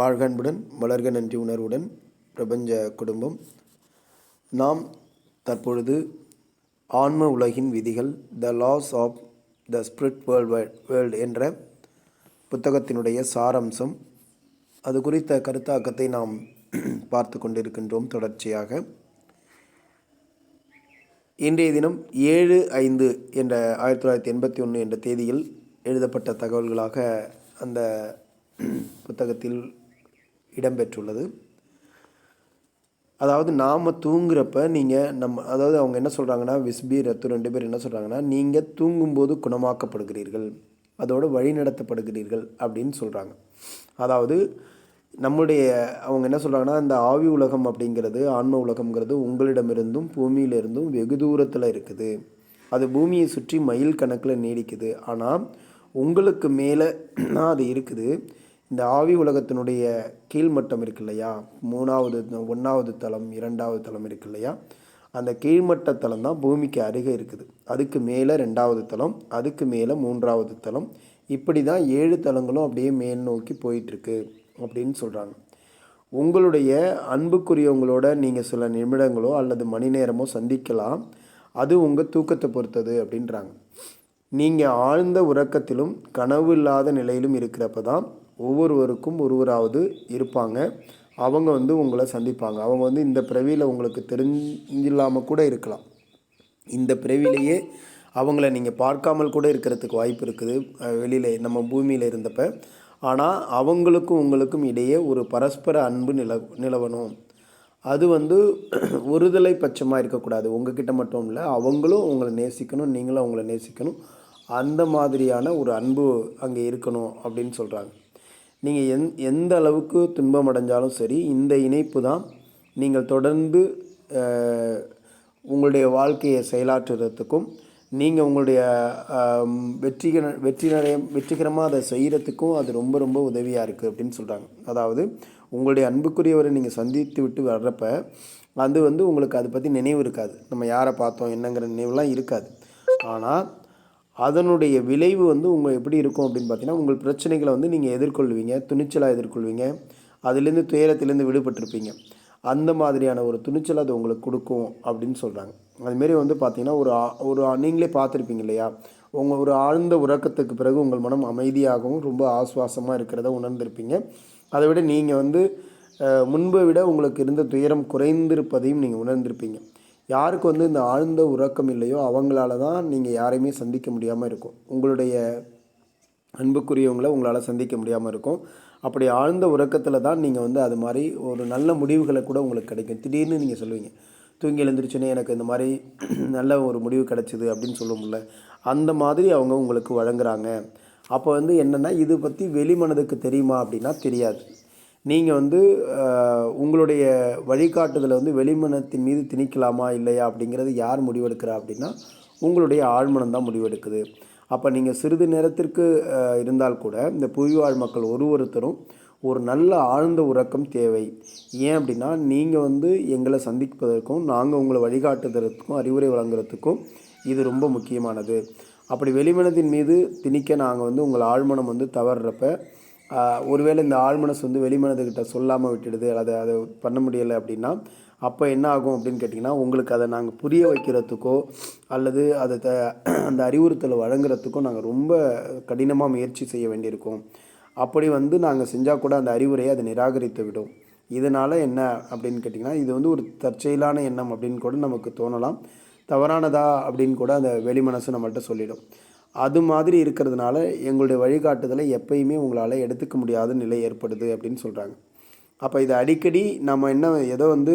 வாழ்க அன்புடன் வளர்க நன்றி உணர்வுடன் பிரபஞ்ச குடும்பம். நாம் தற்பொழுது ஆன்ம உலகின் விதிகள் the laws of the spirit world world என்ற புத்தகத்தினுடைய சாரம்சம். அது குறித்த கருத்தாக்கத்தை நாம் பார்த்து கொண்டிருக்கின்றோம் தொடர்ச்சியாக. இன்றைய தினம் ஏழு ஐந்து என்ற ஆயிரத்தி தொள்ளாயிரத்தி எண்பத்தி ஒன்று என்ற தேதியில் எழுதப்பட்ட தகவல்களாக அந்த புத்தகத்தில் இடம்பெற்றுள்ளது. அதாவது நாம் தூங்குறப்ப நீங்கள் நம்ம அதாவது அவங்க என்ன சொல்கிறாங்கன்னா விஸ்பி ரத்து ரெண்டு பேர் என்ன சொல்கிறாங்கன்னா நீங்கள் தூங்கும்போது குணமாக்கப்படுகிறீர்கள். அதோடு வழிநடத்தப்படுகிறீர்கள் அப்படின்னு சொல்கிறாங்க அதாவது நம்முடைய அவங்க என்ன சொல்கிறாங்கன்னா இந்த ஆவி உலகம் அப்படிங்கிறது ஆன்ம உலகம்ங்கிறது உங்களிடமிருந்தும் பூமியிலிருந்தும் வெகு தூரத்தில் இருக்குது. அது பூமியை சுற்றி மயில் கணக்கில் நீடிக்குது. ஆனால் உங்களுக்கு மேலே அது இருக்குது. இந்த ஆவி உலகத்தினுடைய கீழ்மட்டம் இருக்கு இல்லையா மூணாவது ஒன்றாவது தளம் இரண்டாவது தளம் இருக்கு இல்லையா அந்த கீழ்மட்ட தளம் தான் பூமிக்கு அருகே இருக்குது. அதுக்கு மேலே ரெண்டாவது தளம் அதுக்கு மேலே மூன்றாவது தளம். இப்படி தான் ஏழு தளங்களும் அப்படியே மேல் நோக்கி போயிட்டுருக்கு அப்படின்னு சொல்கிறாங்க உங்களுடைய அன்புக்குரியவங்களோட நீங்கள் சில நிமிடங்களோ அல்லது மணி நேரமோ சந்திக்கலாம். அது உங்கள் தூக்கத்தை பொறுத்தது அப்படின்றாங்க. நீங்கள் ஆழ்ந்த உறக்கத்திலும் கனவு இல்லாத நிலையிலும் இருக்கிறப்ப தான் ஒவ்வொருவருக்கும் ஒருவராவது இருப்பாங்க. அவங்க வந்து உங்களை சந்திப்பாங்க. அவங்க வந்து இந்த பிறவியில் உங்களுக்கு தெரிஞ்சில்லாமல் கூட இருக்கலாம். இந்த பிறவிலேயே அவங்கள நீங்கள் பார்க்காமல் கூட இருக்கிறதுக்கு வாய்ப்பு இருக்குது. வெளியில் நம்ம பூமியில் இருந்தப்ப. ஆனால் அவங்களுக்கும் உங்களுக்கும் இடையே ஒரு பரஸ்பர அன்பு நில நிலவணும். அது வந்து ஒருதலை பட்சமாக இருக்கக்கூடாது. உங்ககிட்ட மட்டும் இல்லை அவங்களும் உங்களை நேசிக்கணும் நீங்களும் அவங்கள நேசிக்கணும். அந்த மாதிரியான ஒரு அன்பு அங்கே இருக்கணும் அப்படின்னு சொல்கிறாங்க நீங்கள் எந் எந்த அளவுக்கு துன்பம் அடைஞ்சாலும் சரி இந்த இணைப்பு தான் நீங்கள் தொடர்ந்து உங்களுடைய வாழ்க்கையை செயலாற்றுறதுக்கும் நீங்கள் உங்களுடைய வெற்றிகர வெற்றிநடைய வெற்றிகரமாக அதை செய்கிறதுக்கும் அது ரொம்ப ரொம்ப உதவியாக இருக்குது அப்படின்னு சொல்கிறாங்க அதாவது உங்களுடைய அன்புக்குரியவரை நீங்கள் சந்தித்து விட்டு வர்றப்ப அது வந்து உங்களுக்கு அதை பற்றி நினைவு இருக்காது. நம்ம யாரை பார்த்தோம் என்னங்கிற நினைவுலாம் இருக்காது. ஆனால் அதனுடைய விளைவு வந்து உங்கள் எப்படி இருக்கும் அப்படின்னு பார்த்தீங்கன்னா உங்கள் பிரச்சனைகளை வந்து நீங்கள் எதிர்கொள்வீங்க துணிச்சலாக எதிர்கொள்வீங்க. அதுலேருந்து துயரத்துலேருந்து விடுபட்டிருப்பீங்க. அந்த மாதிரியான ஒரு துணிச்சல் அது உங்களுக்கு கொடுக்கும் அப்படின்னு சொல்கிறாங்க அதுமாரி வந்து பார்த்திங்கன்னா ஒரு ஒரு நீங்களே பார்த்துருப்பீங்க இல்லையா? உங்கள் ஒரு ஆழ்ந்த உறக்கத்துக்கு பிறகு உங்கள் மனம் அமைதியாகவும் ரொம்ப ஆஸ்வாசமாக இருக்கிறத உணர்ந்திருப்பீங்க. அதை விட நீங்கள் வந்து முன்பை விட உங்களுக்கு இருந்த துயரம் குறைந்திருப்பதையும் நீங்கள் உணர்ந்திருப்பீங்க. யாருக்கு வந்து இந்த ஆழ்ந்த உறக்கம் இல்லையோ அவங்களால தான் நீங்கள் யாரையுமே சந்திக்க முடியாமல் இருக்கும். உங்களுடைய அன்புக்குரியவங்களை உங்களால் சந்திக்க முடியாமல் இருக்கும். அப்படி ஆழ்ந்த உறக்கத்தில் தான் நீங்கள் வந்து அது மாதிரி ஒரு நல்ல முடிவுகளை கூட உங்களுக்கு கிடைக்கும். திடீர்னு நீங்கள் சொல்லுவீங்க தூங்கி எழுந்திரிச்சோன்னே எனக்கு இந்த மாதிரி நல்ல ஒரு முடிவு கிடச்சிது அப்படின்னு சொல்ல முடியல அந்த மாதிரி அவங்க உங்களுக்கு வழங்குறாங்க. அப்போ வந்து என்னென்னா இது பற்றி வெளிமனதுக்கு தெரியுமா அப்படின்னா தெரியாது. நீங்கள் வந்து உங்களுடைய வழிகாட்டுதலை வந்து வெளிமனத்தின் மீது திணிக்கலாமா இல்லையா அப்படிங்கிறது யார் முடிவெடுக்கிறா அப்படின்னா உங்களுடைய ஆழ்மனம் தான் முடிவெடுக்குது. அப்போ நீங்கள் சிறிது நேரத்திற்கு இருந்தால் கூட இந்த புவிவாழ் மக்கள் ஒரு ஒருத்தரும் ஒரு நல்ல ஆழ்ந்த உறக்கம் தேவை. ஏன் அப்படின்னா நீங்கள் வந்து எங்களை சந்திப்பதற்கும் நாங்கள் உங்களை வழிகாட்டுதற்கும் அறிவுரை வழங்குறதுக்கும் இது ரொம்ப முக்கியமானது. அப்படி வெளிமனத்தின் மீது திணிக்க நாங்கள் வந்து உங்கள் ஆழ்மனம் வந்து தவறுறப்ப ஒருவேளை இந்த ஆழ்மனசு வந்து வெளிமனதுக்கிட்ட சொல்லாமல் விட்டுடுது அதை அதை பண்ண முடியலை அப்படின்னா அப்போ என்ன ஆகும் அப்படின்னு கேட்டிங்கன்னா உங்களுக்கு அதை நாங்கள் புரிய வைக்கிறதுக்கோ அல்லது அதை த அந்த அறிவுறுத்தலை வழங்குறதுக்கோ நாங்கள் ரொம்ப கடினமாக முயற்சி செய்ய வேண்டியிருக்கோம். அப்படி வந்து நாங்கள் செஞ்சால் கூட அந்த அறிவுரையை அதை நிராகரித்து விடும். இதனால் என்ன அப்படின்னு கேட்டிங்கன்னா இது வந்து ஒரு தற்செயலான எண்ணம் அப்படின்னு கூட நமக்கு தோணலாம். தவறானதா அப்படின்னு கூட அந்த வெளி மனசு நம்மள்கிட்ட சொல்லிடும். அது மாதிரி இருக்கிறதுனால எங்களுடைய வழிகாட்டுதலை எப்பயுமே உங்களால் எடுத்துக்க முடியாத நிலை ஏற்படுது அப்படின்னு சொல்கிறாங்க அப்போ இதை அடிக்கடி நம்ம என்ன ஏதோ வந்து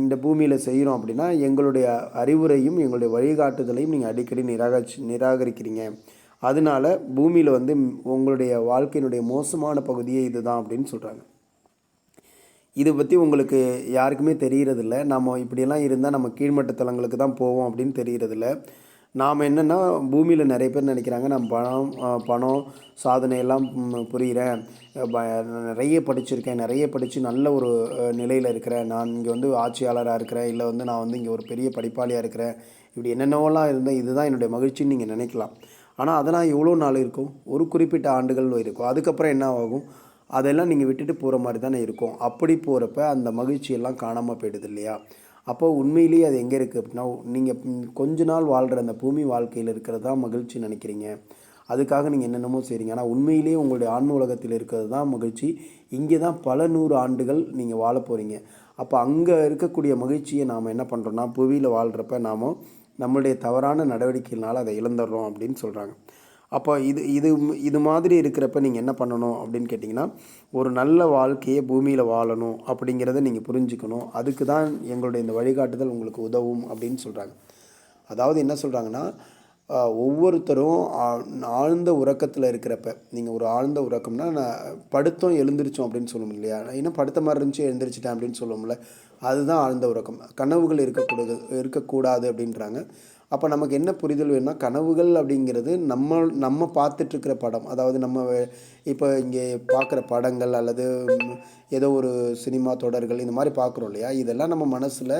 இந்த பூமியில் செய்கிறோம் அப்படின்னா எங்களுடைய அறிவுரையும் எங்களுடைய வழிகாட்டுதலையும் நீங்கள் அடிக்கடி நிராகரிச்சு நிராகரிக்கிறீங்க. அதனால பூமியில் வந்து உங்களுடைய வாழ்க்கையினுடைய மோசமான பகுதியே இதுதான் அப்படின்னு சொல்கிறாங்க இதை பற்றி உங்களுக்கு யாருக்குமே தெரிகிறதில்ல நம்ம இப்படியெல்லாம் இருந்தால் நம்ம கீழ்மட்ட தலங்களுக்கு தான் போவோம் அப்படின்னு தெரியறதில்ல. நாம் என்னென்னா பூமியில் நிறைய பேர் நினைக்கிறாங்க நான் பணம் பணம் சாதனையெல்லாம் புரிகிறேன் நிறைய படிச்சிருக்கேன் நிறைய படித்து நல்ல ஒரு நிலையில் இருக்கிறேன். நான் இங்கே வந்து ஆட்சியாளராக இருக்கிறேன். இல்லை வந்து நான் வந்து இங்கே ஒரு பெரிய படிப்பாளியாக இருக்கிறேன். இப்படி என்னென்னவெல்லாம் இருந்தால் இதுதான் என்னுடைய மகிழ்ச்சின்னு நீங்கள் நினைக்கலாம். ஆனால் அதெல்லாம் எவ்வளோ நாள் இருக்கும்? ஒரு குறிப்பிட்ட ஆண்டுகள் இருக்கும். அதுக்கப்புறம் என்ன ஆகும்? அதெல்லாம் நீங்கள் விட்டுட்டு போகிற மாதிரி தானே இருக்கும். அப்படி போகிறப்ப அந்த மகிழ்ச்சியெல்லாம் காணாமல் போயிடுது இல்லையா? அப்போ உண்மையிலேயே அது எங்கே இருக்குது அப்படின்னா நீங்கள் கொஞ்ச நாள் வாழ்கிற அந்த பூமி வாழ்க்கையில் இருக்கிறது தான் மகிழ்ச்சி நினைக்கிறீங்க. அதுக்காக நீங்கள் என்னென்னமோ செய்கிறீங்க ஆனால் உண்மையிலேயே உங்களுடைய ஆன்ம உலகத்தில் இருக்கிறது தான் மகிழ்ச்சி. இங்கே தான் பல நூறு ஆண்டுகள் நீங்கள் வாழ போகிறீங்க அப்போ அங்கே இருக்கக்கூடிய மகிழ்ச்சியை நாம் என்ன பண்ணுறோன்னா புவியில் வாழ்கிறப்ப நாம் நம்மளுடைய தவறான நடவடிக்கையினால் அதை இழந்துடுறோம் அப்படின்னு சொல்கிறாங்க அப்போ இது இது இது மாதிரி இருக்கிறப்ப நீங்கள் என்ன பண்ணணும் அப்படின்னு கேட்டிங்கன்னா ஒரு நல்ல வாழ்க்கையை பூமியில் வாழணும் அப்படிங்கிறத நீங்கள் புரிஞ்சுக்கணும். அதுக்கு தான் எங்களுடைய இந்த வழிகாட்டுதல் உங்களுக்கு உதவும் அப்படின்னு சொல்கிறாங்க அதாவது என்ன சொல்கிறாங்கன்னா ஒவ்வொருத்தரும் ஆழ்ந்த உறக்கத்தில் இருக்கிறப்ப நீங்கள் ஒரு ஆழ்ந்த உறக்கம்னா நான் படுத்தோம் எழுந்திரிச்சோம் அப்படின்னு சொல்லுவோம் இல்லையா? ஏன்னா இன்னும் படுத்த மாதிரி இருந்துச்சு எழுந்திரிச்சிட்டேன் அப்படின்னு சொல்லுவோம்ல. அதுதான் ஆழ்ந்த உறக்கம். கனவுகள் இருக்கக்கூடாது இருக்கக்கூடாது அப்படின்றாங்க. அப்போ நமக்கு என்ன புரிதல் வேணும்னா கனவுகள் அப்படிங்கிறது நம்ம நம்ம பார்த்துட்ருக்கிற படம். அதாவது நம்ம இப்போ இங்கே பார்க்குற படங்கள் அல்லது ஏதோ ஒரு சினிமா தொடர்கள் இந்த மாதிரி பார்க்குறோம் இல்லையா? இதெல்லாம் நம்ம மனசில்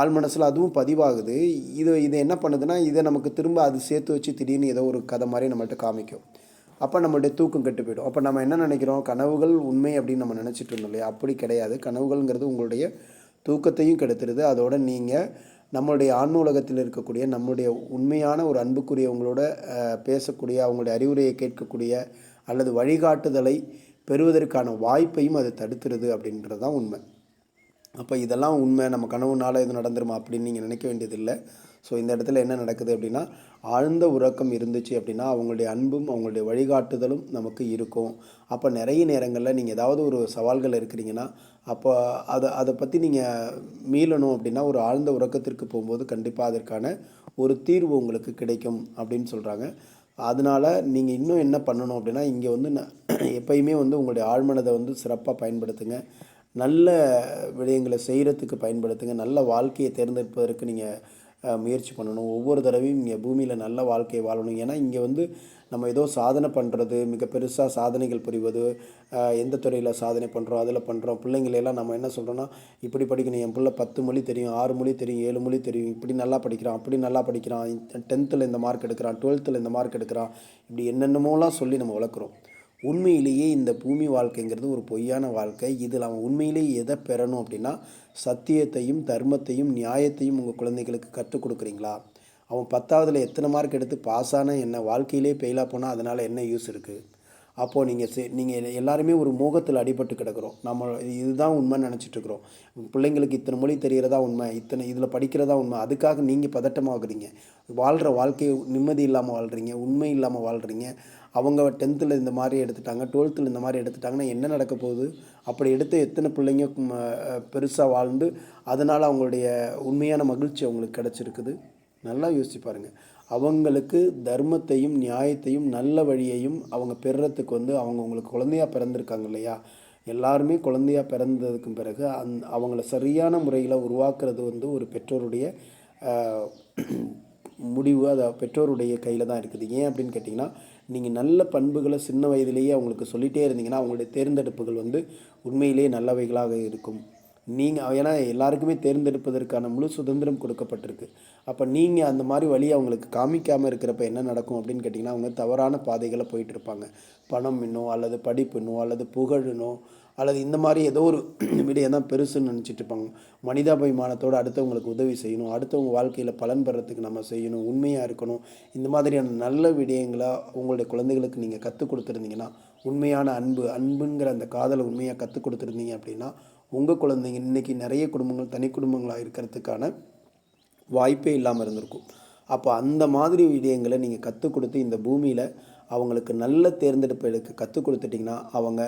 ஆள் மனசில் அதுவும் பதிவாகுது. இது இது என்ன பண்ணுதுன்னா இதை நமக்கு திரும்ப அது சேர்த்து வச்சு திடீர்னு ஏதோ ஒரு கதை மாதிரி நம்மள்ட்ட காமிக்கும். அப்போ நம்மளுடைய தூக்கம் கெட்டு போயிடும். அப்போ நம்ம என்ன நினைக்கிறோம்? கனவுகள் உண்மை அப்படின்னு நம்ம நினச்சிட்டு இருந்தோம் இல்லையா? அப்படி கிடையாது. கனவுகள்ங்கிறது உங்களுடைய தூக்கத்தையும் கெடுத்துருது. அதோட நீங்கள் நம்மளுடைய ஆன்மூலகத்தில் இருக்கக்கூடிய நம்முடைய உண்மையான ஒரு அன்புக்குரியவங்களோட பேசக்கூடிய அவங்களுடைய அறிவுரையை கேட்கக்கூடிய அல்லது வழிகாட்டுதலை பெறுவதற்கான வாய்ப்பையும் அது தடுத்துருது அப்படின்றது தான் உண்மை. அப்போ இதெல்லாம் உண்மை நம்ம கனவுனால இது நடந்துருமா அப்படின்னு நீங்கள் நினைக்க வேண்டியதில்லை. ஸோ இந்த இடத்துல என்ன நடக்குது அப்படின்னா ஆழ்ந்த உறக்கம் இருந்துச்சு அப்படின்னா அவங்களுடைய அன்பும் அவங்களுடைய வழிகாட்டுதலும் நமக்கு இருக்கும். அப்போ நிறைய நேரங்களில் நீங்கள் ஏதாவது ஒரு சவால்கள் இருக்கிறீங்கன்னா அப்போ அதை அதை பற்றி நீங்கள் மீளணும் அப்படின்னா ஒரு ஆழ்ந்த உறக்கத்திற்கு போகும்போது கண்டிப்பாக அதற்கான ஒரு தீர்வு உங்களுக்கு கிடைக்கும் அப்படின்னு சொல்கிறாங்க அதனால் நீங்கள் இன்னும் என்ன பண்ணணும் அப்படின்னா இங்கே வந்து ந- எப்பயுமே வந்து உங்களுடைய ஆழ்மனதை வந்து சிறப்பாக பயன்படுத்துங்க. நல்ல விடயங்களை செய்கிறதுக்கு பயன்படுத்துங்க. நல்ல வாழ்க்கையை தேர்ந்தெடுப்பதற்கு நீங்கள் முயற்சி பண்ணணும். ஒவ்வொரு தடவையும் இங்கே பூமியில் நல்ல வாழ்க்கையை வாழணும். ஏன்னா இங்கே வந்து நம்ம ஏதோ சாதனை பண்ணுறது மிக பெருசாக சாதனைகள் புரிவது எந்த துறையில் சாதனை பண்ணுறோம் அதில் பண்ணுறோம் பிள்ளைங்களையெல்லாம் நம்ம என்ன சொல்கிறோன்னா இப்படி படிக்கணும். என் பிள்ளை பத்து மொழி தெரியும் ஆறு மொழி தெரியும் ஏழு மொழி தெரியும் இப்படி நல்லா படிக்கிறான் அப்படி நல்லா படிக்கிறான் டென்த்தில் இந்த மார்க் எடுக்கிறான் டுவெல்த்தில் இந்த மார்க் எடுக்கிறான் இப்படி என்னென்னமோலாம் சொல்லி நம்ம வளர்க்குறோம். உண்மையிலேயே இந்த பூமி வாழ்க்கைங்கிறது ஒரு பொய்யான வாழ்க்கை. இதில் அவன் உண்மையிலேயே எதை பெறணும் அப்படின்னா சத்தியத்தையும் தர்மத்தையும் நியாயத்தையும் உங்கள் குழந்தைகளுக்கு கற்றுக் கொடுக்குறீங்களா? அவன் பத்தாவதில் எத்தனை மார்க் எடுத்து பாஸ் ஆனால் என்ன வாழ்க்கையிலே ஃபெயிலாக போனால் அதனால் என்ன யூஸ் இருக்குது அப்போது நீங்கள் செ நீங்கள் எல்லாருமே ஒரு மோகத்தில் அடிபட்டு கிடக்குறோம். நம்ம இதுதான் உண்மைன்னு நினச்சிட்ருக்குறோம் பிள்ளைங்களுக்கு இத்தனை மொழி தெரிகிறதா உண்மை? இத்தனை இதில் படிக்கிறதா உண்மை? அதுக்காக நீங்கள் பதட்டமாகுறீங்க. வாழ்கிற வாழ்க்கையை நிம்மதி இல்லாமல் வாழ்கிறீங்க உண்மை இல்லாமல் வாழ்கிறீங்க அவங்க டென்த்தில் இந்த மாதிரி எடுத்துட்டாங்க டுவெல்த்தில் இந்த மாதிரி எடுத்துட்டாங்கன்னா என்ன நடக்க போகுது? அப்படி எடுத்து எத்தனை பிள்ளைங்க பெருசாக வாழ்ந்து அதனால் அவங்களுடைய உண்மையான மகிழ்ச்சி அவங்களுக்கு கிடச்சிருக்குது. நல்லா யோசிச்சு பாருங்கள் அவங்களுக்கு தர்மத்தையும் நியாயத்தையும் நல்ல வழியையும் அவங்க பெறுறதுக்கு வந்து அவங்க உங்களுக்கு குழந்தையா பிறந்திருக்காங்க இல்லையா? எல்லாருமே குழந்தையா பிறந்ததுக்கு பிறகு அந் அவங்கள சரியான முறையில் உருவாக்குறது வந்து ஒரு பெற்றோருடைய முடிவு அதை பெற்றோருடைய கையில் தான் இருக்குது. ஏன் அப்படின்னு கேட்டிங்கன்னா நீங்கள் நல்ல பண்புகளை சின்ன வயதிலேயே அவங்களுக்கு சொல்லிகிட்டே இருந்தீங்கன்னா அவங்களுடைய தேர்ந்தெடுப்புகள் வந்து உண்மையிலேயே நல்லவைகளாக இருக்கும். நீங்கள் ஏன்னா எல்லாருக்குமே தேர்ந்தெடுப்பதற்கான முழு சுதந்திரம் கொடுக்கப்பட்டிருக்கு. அப்போ நீங்கள் அந்த மாதிரி வழி அவங்களுக்கு காமிக்காமல் இருக்கிறப்ப என்ன நடக்கும் அப்படின்னு கேட்டிங்கன்னா அவங்க தவறான பாதைகளை போயிட்டு இருப்பாங்க. பணம் இன்னோ அல்லது படிப்புனோ அல்லது புகழுனோ அல்லது இந்த மாதிரி ஏதோ ஒரு விடயம் தான் பெருசுன்னு நினச்சிட்டு இருப்பாங்க. மனிதாபிமானத்தோடு அடுத்தவங்களுக்கு உதவி செய்யணும். அடுத்தவங்க வாழ்க்கையில் பலன் பெறத்துக்கு நம்ம செய்யணும். உண்மையாக இருக்கணும். இந்த மாதிரியான நல்ல விடயங்களை உங்களுடைய குழந்தைகளுக்கு நீங்கள் கற்றுக் கொடுத்துருந்தீங்கன்னா உண்மையான அன்பு அன்புங்கிற அந்த காதலை உண்மையாக கற்றுக் கொடுத்துருந்தீங்க அப்படின்னா உங்கள் குழந்தைங்க இன்றைக்கி நிறைய குடும்பங்கள் தனி குடும்பங்களாக இருக்கிறதுக்கான வாய்ப்பே இல்லாமல் இருந்திருக்கும். அப்போ அந்த மாதிரி விடயங்களை நீங்கள் கற்றுக் கொடுத்து இந்த பூமியில் அவங்களுக்கு நல்ல தேர்ந்தெடுப்பு எடுக்க கற்றுக் கொடுத்துட்டிங்கன்னா அவங்க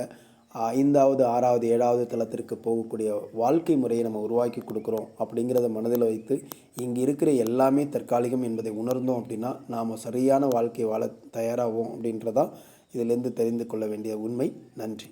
ஐந்தாவது ஆறாவது ஏழாவது தளத்திற்கு போகக்கூடிய வாழ்க்கை முறையை நம்ம உருவாக்கி கொடுக்குறோம் அப்படிங்கிறத மனதில் வைத்து இங்கே இருக்கிற எல்லாமே தற்காலிகம் என்பதை உணர்ந்தோம் அப்படின்னா நாம் சரியான வாழ்க்கையை வாழ தயாராகும் அப்படின்றதான் இதிலேருந்து தெரிந்து கொள்ள வேண்டிய உண்மை. நன்றி.